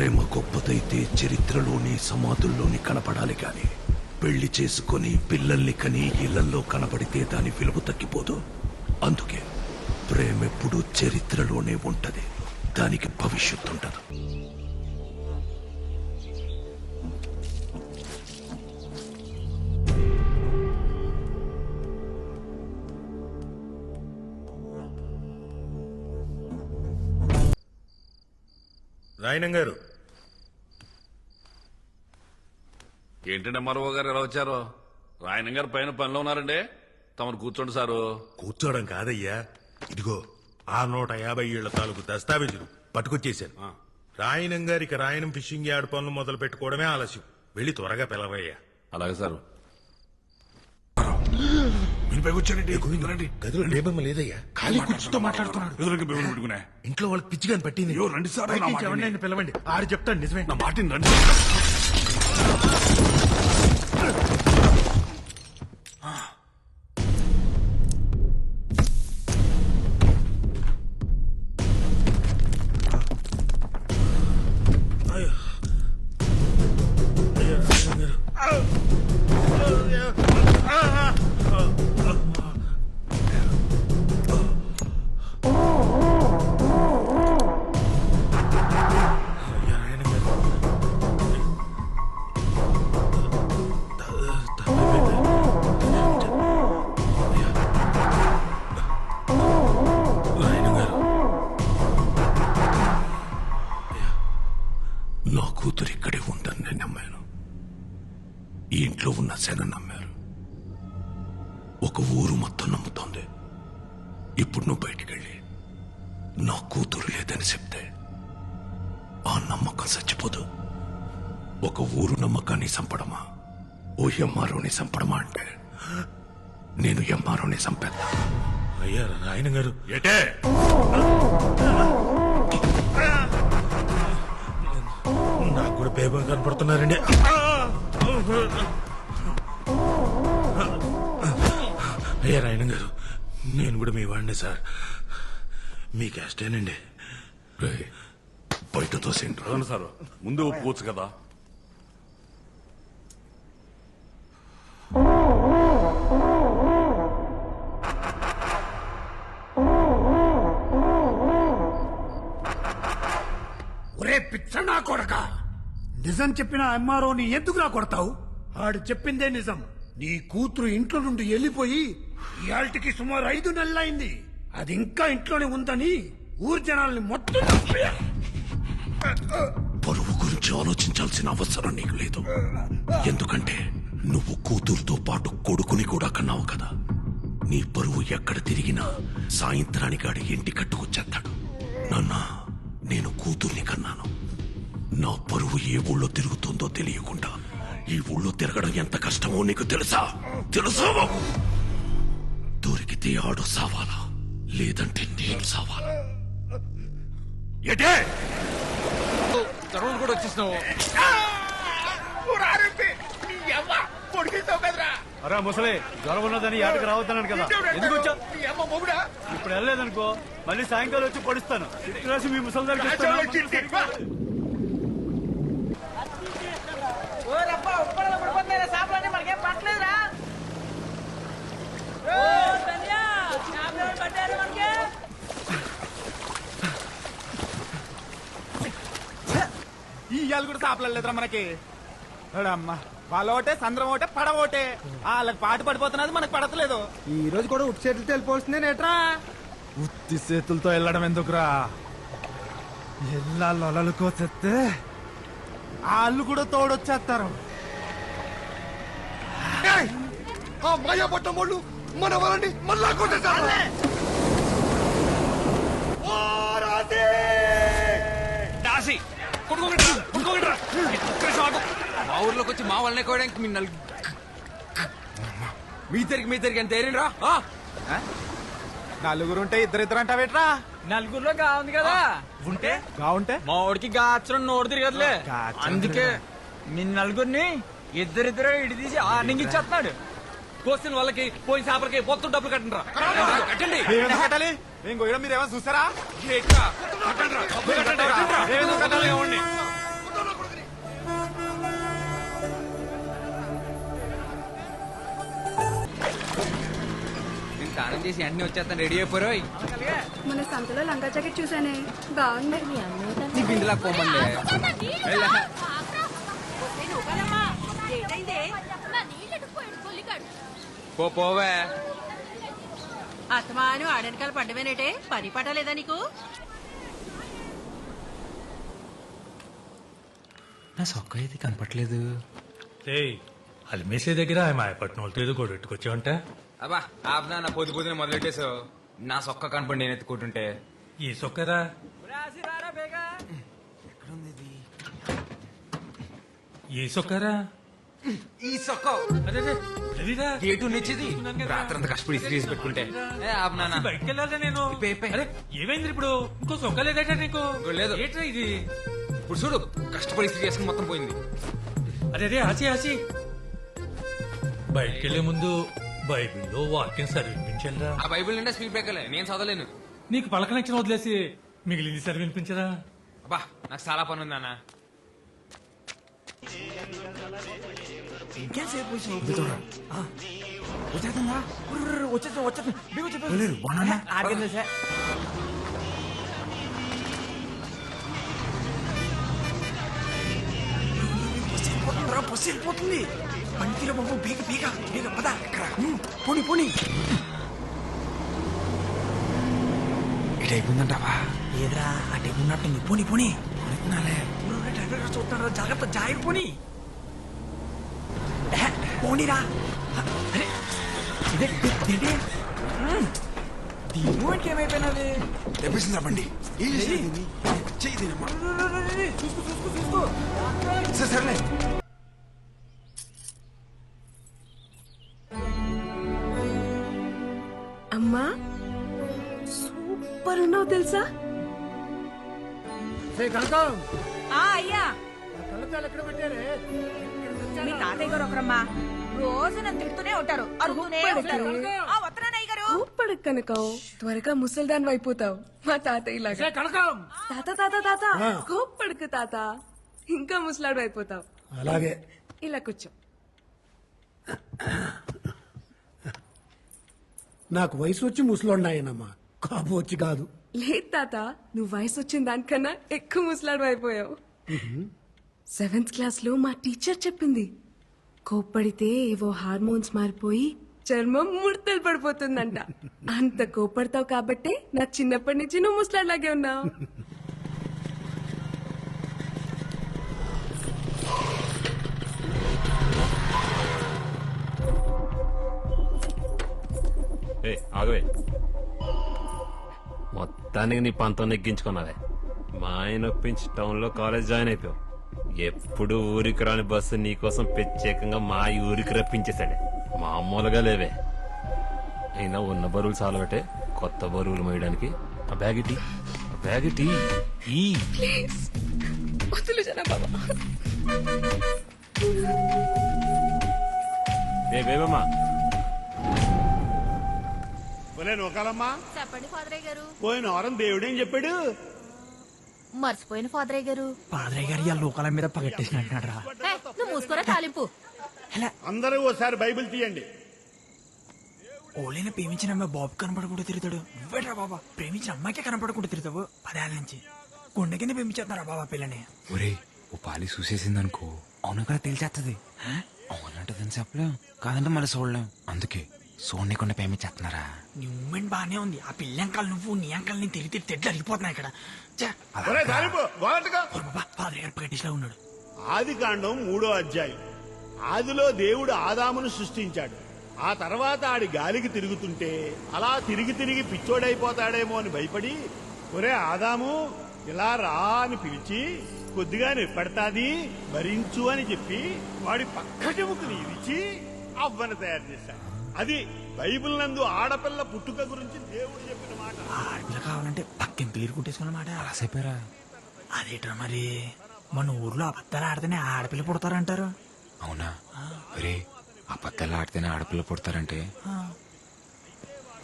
ప్రేమ గొప్పదైతే చరిత్రలోని సమాధుల్లోని కనపడాలి కాని పెళ్ళి చేసుకొని పిల్లల్ని కని ఇళ్ళల్లో కనబడితే దాని విలువ తగ్గిపోదు. అందుకే ప్రేమెప్పుడు చరిత్రలోనే ఉంటది. దానికి భవిష్యత్తు ఉండదు. రాయనం గారు ఏంటంటే మరో గారు ఎలా వచ్చారు? రాయన గారు పైన పనిలో ఉన్నారండి. తమరు కూర్చోండి సారు. కూర్చోవడం కాదయ్యా. ఇదిగో ఆ నూట యాభై ఏళ్ళ తాలూకు దస్తావేజులు పట్టుకొచ్చేశాను రాయనం గారికి రాయనం ఫిషింగ్ యార్డ్ పనులు మొదలు పెట్టుకోవడమే ఆలస్యం. వెళ్ళి త్వరగా పిలవయ్యా. అలాగే సారు. గదిలో లేబమ్మ లేదయ్యా? ఖాళీ కూర్చుతో మాట్లాడుతున్నాడు. ఎదురుగా బిగులు పెట్టుకునే. ఇంట్లో వాళ్ళకి పిచ్చిగాని పట్టింది. అయ్యో, రండి సార్, నా మాట. పిలవండి. ఆడు చెప్తాడు నిజమే. నా మాటిని రండి. నా కూతురు ఇక్కడే ఉందని నేను నమ్మాను. ఈ ఇంట్లో ఉన్న శన నమ్మారు. ఒక ఊరు మొత్తం నమ్ముతోంది. ఇప్పుడు నువ్వు బయటికెళ్ళి నా కూతురు లేదని చెప్తే ఆ నమ్మకం చచ్చిపోదు. ఒక ఊరు నమ్మకాన్ని చంపడమా? ఓ ఎంఆర్ఓని చంపడమా అంటే నేను ఎంఆర్ఓని చంపేద్దా. అయ్యా రాయనం గారు ఏటే? కూడా పేపర్ కనపడుతున్నారండి. అయ్యా రాయనం గారు నేను కూడా మీ వాడిని సార్. మీ క్యాస్టేనండి. బయట తోసేంట్రా అవును సారు. ముందు ఒప్పుకోవచ్చు కదా. నిజం చెప్పిన ఎంఆర్ఓని ఎందుకురా కొడతావు? ఆడు చెప్పిందే నిజం. నీ కూతురు ఇంట్లో నుండి వెళ్ళిపోయి ఇయాల్టికి సుమారు ఐదు నెలలైంది. అది ఇంకా ఇంట్లోనే ఉందని ఊరు జనాల్ని మొత్తం పరువు గురించి ఆలోచించాల్సిన అవసరం నీకు లేదు. ఎందుకంటే నువ్వు కూతురుతో పాటు కొడుకుని కూడా కన్నావు కదా. నీ పరువు ఎక్కడ తిరిగినా సాయంత్రానికి ఆడి ఇంటి కట్టుకొచ్చేస్తాడు. నాన్న నేను కూతుర్ని కన్నాను. నా పరువు ఏ ఊళ్ళో తిరుగుతుందో తెలియకుండా ఈ ఊళ్ళో తిరగడం ఎంత కష్టమో నీకు తెలుసా? తెలుసా దొరికితే ఆడు సావాలా? లేదంటే నేను సావాలా? తర్వాత కూడా వచ్చేసినావు. అరే ముసలి జ్వరం ఉన్నదని కదా. ఎందుకు వచ్చా? ఇప్పుడు వెళ్ళలేదనుకో మళ్ళీ సాయంకాలం వచ్చి పడుస్తాను. మీ ముసలి దగ్గరికి ఇస్తాను. ఓ రబ్బా ఉప్పడలో పడిపోతున్నారా చేపలన్నీ మనకేం పట్టలేదురా ఓ ధన్యా చేపలు పట్టారు మనకి ఈ ఇయ్యాలు కూడా మనకి అమ్మ వాళ్ళ ఒకటే సంద్రం ఒకటే పడవ ఒకటే వాళ్ళకి పాటు పడిపోతున్నది మనకు పడతలేదు. ఈ రోజు కూడా ఉట్టి చేతులతో వెళ్ళిపోతుంది నేట్రా. ఉత్తి చేతులతో వెళ్ళడం ఎందుకురా? ఎల్లా లొలలుకో చెత్తే వాళ్ళు కూడా తోడొచ్చేస్తారు. ఆ మాయాపట్నం వాళ్ళు మన వాళ్ళని మళ్ళా కొట్టేశారు. దాసి మా ఊర్లోకి వచ్చి మా వాళ్ళని కోయడానికి మీ నలుగు మీ తిరిగి మీ తిరిగి ఎంత ఏరిండ్రా నలుగురు ఉంటే ఇద్దరు ఇద్దరు అంటావేట్రా నలుగురిలో గా ఉంది కదా. ఉంటే? కావుంటే మా వాడికి గాచరం నోడు తిరగదులే. అందుకే మీ నలుగురిని ఇద్దరిద్దరే ఇటు తీసి ఆర్నింగ్ ఇచ్చేస్తున్నాడు. కోసిన వాళ్ళకి పోయిన చేపలకి మొత్తం డబ్బులు కట్టండి. కట్టండి కట్టాలి? మేము కొయ్యడం మీరు ఏమైనా చూసారా? స్నానం చేసి అన్ని వచ్చేస్తాను. రెడీ అయిపోయి మన సంతలో లంగా జాకెట్ చూసానే బాగుంది. బిందులా కోమండి పో పోవే. అత్తమాను ఆడనకాల పడ్డమేనేటే పని పట్టలేదా నీకు? నా సొక్క అయితే కనపట్లేదు. అలిమేసే దగ్గర ఆమె మాయపట్నం వాళ్ళతో ఏదో కూడా పెట్టుకొచ్చావంట? అబ్బా ఆపనా నా పొద్దు పొద్దున మొదలెట్టేసావు నా సొక్క కనపడి నేను ఎత్తుకుంటుంటే. ఈ సొక్కరా? ఏ సొక్కరా? ఈ సొక్క. గేటు నిచ్చింది రాత్రి అంతా కష్టపడి ఇస్త్రీ చేసి పెట్టుకుంటే బయటికి వెళ్ళాలా నేను. అరే ఏమైంది ఇప్పుడు? ఇంకో సొక్క లేదట నీకు? లేదు. ఏంట్రా ఇది? ఇప్పుడు చూడు కష్టపడి చేసుకుని మొత్తం పోయింది. అరే అరే ఆచి ఆచి. బయటికి వెళ్ళే ముందు బైబిల్లో వాక్యం చదివించరా ఆ బైబిల్ నిండా స్పీడ్ బ్రేకర్లే. నేను చదవలేను. నీకు పలక నచ్చిన వదిలేసి మిగిలింది చదివినిపించరా అబ్బా నాకు చాలా పని ఉంది అన్న ఇటు అయిపోయిందంటావా ఏదిరా అటే ఉన్నట్టుంది. పోనీ పోనీ. పోనీ చూస్తారా జాగ్రత్త జాగ్రత్త పోనీ ఏ, పోనీరా అరే, ఇదే, ఇదే, మ్మ్. దీని మూమెంట్ ఏమైపోయినది? తెప్పిస్తుందా బండి. చూసుకో చూసుకో చూసుకో. సర్లే. అమ్మా సూపర్ ఉన్నావు తెలుసా? అయ్యా. కళ్ళద్దాలు ఎక్కడ పెట్టారే? మీ తాతయ్య గారు ఒకరమ్మా. రోజు నన్ను తిడుతూనే ఉంటారు. అరుగుతూనే ఉంటారు ఆ వత్తనానయ్య గారు. ఊపడు కనకం త్వరగా ముసల్దాన్ అయిపోతావు మా తాతయ్య లాగా కనకం! తాత తాత తాత. కోప్పడుకు తాత. ఇంకా ముసలాడు అయిపోతావు అలాగే. ఇలా కూర్చో. నాకు వయసు వచ్చి ముసలోన్నాయనమ్మా కాపు వచ్చి కాదు. లేదు తాత. నువ్వు వయసు వచ్చిన దానికన్నా ఎక్కువ ముసలాడు అయిపోయావు సెవెంత్ క్లాస్లో మా టీచర్ చెప్పింది. కోప్పడితే ఏవో హార్మోన్స్ మారిపోయి చర్మం ముడతలు పడిపోతుందంట. అంత కోప్పడతావు కాబట్టే నా చిన్నప్పటి నుంచి నువ్వు ముసలాడ్లాగే ఉన్నావు. ఏ ఆగవే మొత్తానికి నీ పంతం నెగ్గించుకున్నావే. మా ఆయన ఒప్పించి టౌన్లో కాలేజ్ జాయిన్ అయిపోయావు. ఎప్పుడు ఊరికి రాని బస్సు నీకోసం ప్రత్యేకంగా మా ఊరికి రప్పించేశాడే. మామూలుగా లేవే. అయినా ఉన్న బరువులు చాలబట్టే కొత్త బరువులు మోయడానికి. ఆ బ్యాగ్ ఇటీ. ఆ బ్యాగ్ ఈ. ఏ బేబమ్మా. నూకాలమ్మా. చెప్పండి ఫాదరయ్య గారు. పోయిన వారం దేవుడేం చెప్పాడు? మర్చిపోయిన ఫాదరయ్య గారు. పాదరయ్య గారు ఇవాళ లోకాల మీద పగట్టేసినట్టున్నాడు రా ఏ, నువ్వు మూసుకోరా తాలింపు? అందరూ ఓసారి బైబిల్ తీయండి. ఓలైన ప్రేమించిన అమ్మాయి బాబు కనపడకుండా తిరుగుతాడు. నువ్వేట్రా బాబా? ప్రేమించిన అమ్మాయికే కనపడకుండా తిరుగుతావు? పదేళ్ళ నుంచి. గుండె కింద ప్రేమించేస్తున్నారా బాబా పిల్లని? ఒరే ఓ పాలి చూసేసింది అనుకో అవును కదా తెలిసేస్తుంది అవునంటదని చెప్పలేం. కాదంటే మళ్ళీ చూడలేం. అందుకే చూడకుండా పేమెంట్ చేస్తున్నారా నీ మూమెంట్ బానే ఉంది. ఆ పిల్ల అంకాలు నువ్వు నీ అంకాలు నేను తిరిగి తిరిగి తెడ్లు అరిగిపోతున్నాయి ఇక్కడ. పగటిలో ఉన్నాడు ఆది కాండం మూడో అధ్యాయం. ఆదిలో దేవుడు ఆదామును సృష్టించాడు. ఆ తర్వాత ఆడి గాలికి తిరుగుతుంటే అలా తిరిగి తిరిగి పిచ్చోడైపోతాడేమో అని భయపడి ఒరే ఆదాము ఇలా రా అని పిలిచి కొద్దిగా నిప్పడతాది భరించు అని చెప్పి వాడి పక్క చెముకుని ఇరిచి అవ్వను తయారు చేశాడు అది బైబిల్ నందు ఆడపిల్ల పుట్టుక గురించి దేవుడు చెప్పిన మాట. ఆడపిల్ల కావాలంటే పక్కింటి పేరు కుట్టేసుకున్నమాట అలా చెప్పారా? అదేట్రా మరి? మన ఊర్లో అబద్ధాలు ఆడితేనే ఆడపిల్ల పుడతారంటారు. అవునా? ఒరే అబద్ధాలు ఆడితేనే ఆడపిల్ల పుడతారంటే?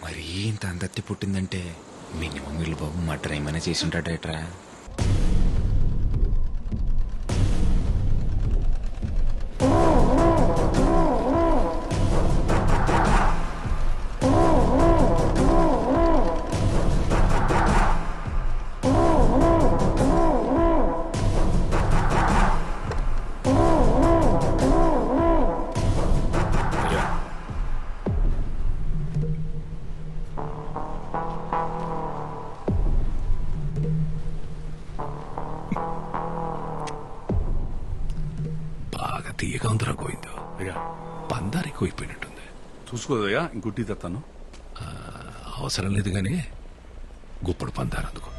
మరి ఇంత అందత్తి పుట్టిందంటే మినిమం వీళ్ళు బాబు మటర్ ఏమైనా చేసి ఉంటాడేట్రా? తీసుకోదయ్యా ఇంకొట్టి తెస్తాను అవసరం లేదు కానీ గుప్పుడు పందారు అందుకో.